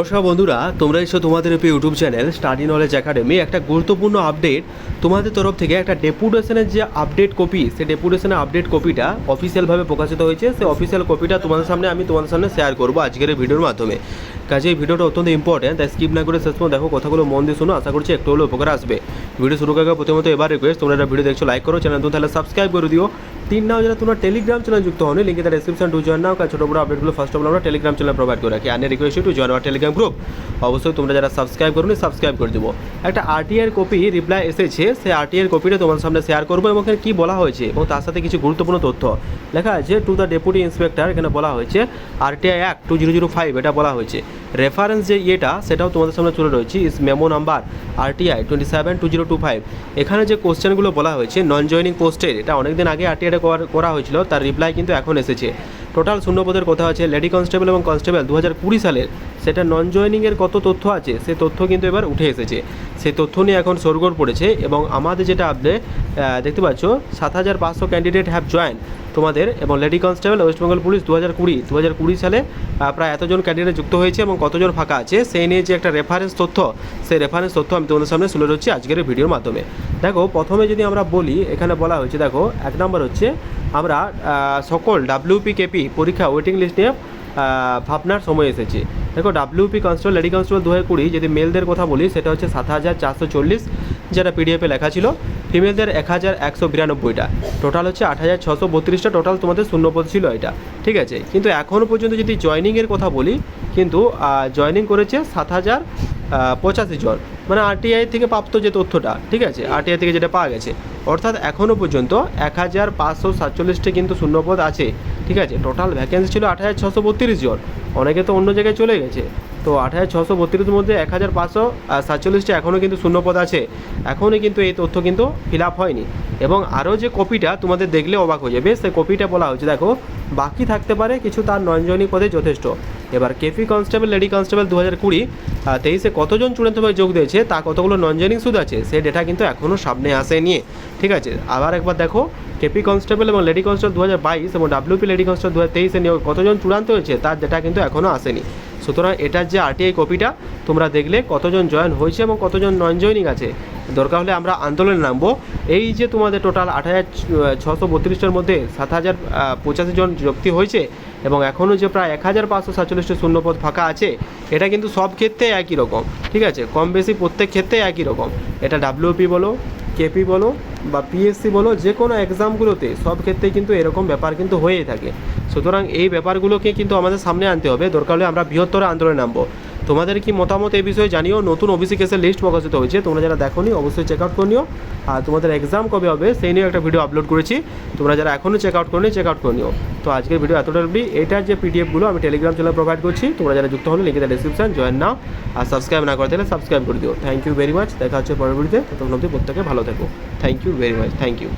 নমস্কার বন্ধুরা, তোমরা এসো তোমাদের প্রিয় YouTube channel study knowledge academy, একটা গুরুত্বপূর্ণ আপডেট। তোমাদের তরফ থেকে একটা ডেপুটেশনের যে আপডেট কপি সেই ডেপুটেশনের আপডেট কপিটা অফিসিয়ালভাবে প্রকাশিত হয়েছে। সেই অফিসিয়াল কপিটা তোমাদের সামনে আমি তোমাদের সামনে শেয়ার করব আজকের ভিডিওর মাধ্যমে। কাজে এই ভিডিওটা অত্যন্ত ইম্পর্টেন্ট তাই স্কিপ না করে শেষ দেখো কথাগুলো মন দিয়ে শোনো, আশা করছি একটু হলেও উপকার আসবে। ভিডিও শুরু করার প্রথমত এবার রিকোয়েস্ট তোমরা ভিডিও দেখছ লাইক করো চ্যানেল তো তাহলে সাবস্ক্রাইব করে দিও। তিন নাও যারা তোমরা টেলিগ্রাম চ্যানেল যুক্ত হনি লিঙ্কে তার ডিসক্রিপশন টু জয়েন নাও কাজ ছোটো বড় আপডেটগুলো ফার্স্ট অফ অল আমরা টেলিগ্রাম চ্যানেল প্রোভাইড করে রাখি। আর request to join our Telegram group অবশ্যই তোমরা যারা সাবস্ক্রাইব করুন সাবস্ক্রাইব করে দেবো। একটা আরটিআর কপি রিপ্লাই এসেছে, সেই আরটিআর কপিটা তোমাদের সামনে শেয়ার করব এবং এখানে কী বলা হয়েছে এবং তার সাথে কিছু গুরুত্বপূর্ণ তথ্য। লেখা আছে টু দ্য ডেপুটি ইন্সপেক্টর এখানে বলা হয়েছে RTI act two zero zero five এটা বলা হয়েছে। রেফারেন্স যে ইয়েটা, সেটাও তোমাদের সামনে চলে রয়েছে ইস memo number RTI twenty seven two zero two five এখানে যে কোশ্চেনগুলো বলা হয়েছে নন জয়নিং পোস্টের এটা অনেকদিন আগে আরটিআইটা করা হয়েছিল, তার রিপ্লাই কিন্তু এখন এসেছে। টোটাল শূন্যপদের কথা আছে লেডি কনস্টেবল এবং কনস্টেবল দু হাজার কুড়ি সালের, সেটা নন জয়নিংয়ের কত তথ্য আছে, সে তথ্য কিন্তু এবার উঠে এসেছে। সেই তথ্য নিয়ে এখন সরগোর পড়েছে এবং আমাদের যেটা আপডেট দেখতে পাচ্ছ, সাত হাজার পাঁচশো ক্যান্ডিডেট হ্যাভ জয়েন তোমাদের এবং lady constable West Bengal police দু হাজার কুড়ি দু হাজার কুড়ি সালে প্রায় এতজন ক্যান্ডিডেট যুক্ত হয়েছে এবং কতজন ফাঁকা আছে, সেই নিয়ে যে একটা রেফারেন্স তথ্য, সেই রেফারেন্স তথ্য আমি তোমাদের সামনে তুলে ধরছি আজকের ভিডিওর মাধ্যমে। দেখো, প্রথমে যদি আমরা বলি, এখানে বলা হয়েছে, দেখো, এক নম্বর হচ্ছে, আমরা সকল ডাব্লিউপি কেপি পরীক্ষা ওয়েটিং লিস্ট নিয়ে ভাবনার সময় এসেছে। দেখো ডাব্লিউপি কনস্টেবল লেডি কনস্টেবল দু হাজার কুড়ি, যদি মেলদের কথা বলি, সেটা হচ্ছে সাত হাজার চারশো চল্লিশ, যেটা পিডিএফে লেখা ছিল। ফিমেলদের এক হাজার একশো বিরানব্বইটা। টোটাল হচ্ছে আট হাজার ছশো বত্রিশটা। টোটাল তোমাদের শূন্যপদ ছিল এটা। ঠিক আছে? কিন্তু এখনও পর্যন্ত যদি জয়নিংয়ের কথা বলি, কিন্তু জয়নিং করেছে সাত হাজার পঁচাশি জন। মানে আরটিআই থেকে প্রাপ্ত যে তথ্যটা, ঠিক আছে? আরটিআই থেকে যেটা পাওয়া গেছে। অর্থাৎ এখনও পর্যন্ত এক হাজার পাঁচশো সাতচল্লিশটি কিন্তু শূন্যপদ আছে। ঠিক আছে? টোটাল ভ্যাকেন্সি ছিল আট হাজার ছশো বত্রিশ জন। অনেকে তো অন্য জায়গায় চলে গেছে। তো আট হাজার ছশো বত্রিশের মধ্যে এক হাজার পাঁচশো সাতচল্লিশটি এখনও কিন্তু শূন্যপদ আছে। এখনই কিন্তু এই তথ্য কিন্তু ফিল আপ হয়নি। এবং আরও যে কপিটা তোমাদের দেখলে অবাক হয়ে যাবে, সেই কপিটা বলা হচ্ছে দেখো, বাকি থাকতে পারে কিছু তার নন জয়নিং পদে যথেষ্ট। এবার কেপি কনস্টেবল লেডি কনস্টেবল দু হাজার কুড়ি তেইশে কতজন চূড়ান্তভাবে যোগ দিয়েছে, তা কতগুলো নন সুদ আছে, সে ডেটা কিন্তু এখনও সামনে আসেনি। ঠিক আছে, আবার একবার দেখো কেপি কনস্টেবল এবং লেডি কনস্টেবল দু হাজার বাইশ এবং ডাব্লিউপি লেডি কনস্টেবল দু হাজার তেইশে নিয়োগ কতজন চূড়ান্ত হয়েছে, তার ডেটা কিন্তু এখনও আসেনি। সুতরাং এটার যে আরটিআই কপিটা, তোমরা দেখলে কতজন জয়েন হয়েছে এবং কতজন নন জয়নিং আছে। দরকার হলে আমরা আন্দোলনে নামবো। এই যে তোমাদের টোটাল আট হাজার ছশো বত্রিশটার মধ্যে সাত হাজার পঁচাশি জন যুক্তি হয়েছে এবং এখনও যে প্রায় এক হাজার পাঁচশো সাতচল্লিশটি শূন্যপদ ফাঁকা আছে, এটা কিন্তু সব ক্ষেত্রে একই রকম। ঠিক আছে? কম বেশি প্রত্যেক ক্ষেত্রে একই রকম। এটা ডাব্লিউপি বলো কেপি বলো বা পিএসসি বলো যে কোনো এক্সামগুলোতে সব ক্ষেত্রেই কিন্তু এরকম ব্যাপার কিন্তু হয়েই থাকে। সুতরাং এই ব্যাপারগুলোকে কিন্তু আমাদের সামনে আনতে হবে। দরকার হলে আমরা বৃহত্তর আন্দোলনে নামবো। তোমাদের কি মতামত এই বিষয়ে জানিও। নতুন ওবিসি কেসের লিস্ট প্রকাশিত হয়েছে। তোমরা যারা দেখোনি, অবশ্যই চেক আউট করে নিও। আর তোমাদের এক্সাম কবে হবে, সেই নিয়েও একটা ভিডিও আপলোড করেছি। তোমরা যারা এখনও চেক আউট করনি চেক আউট করে নিও। তো আজকের ভিডিও এতটা অবধি। এটার যে পিডিএফগুলো আমি টেলিগ্রাম চ্যানেল প্রোভাইড করছি। তোমরা যারা যুক্ত হলে লিখে ডিসক্রিপশন জয়েন নাও। আর সাবস্ক্রাইব না করে তাহলে সাবস্ক্রাইব করে দিও। থ্যাংক ইউ ভেরি মাচ দেখা হচ্ছে পরের ভিডিওতে অবধি প্রত্যেকে ভালো থেকো। Thank you very much thank you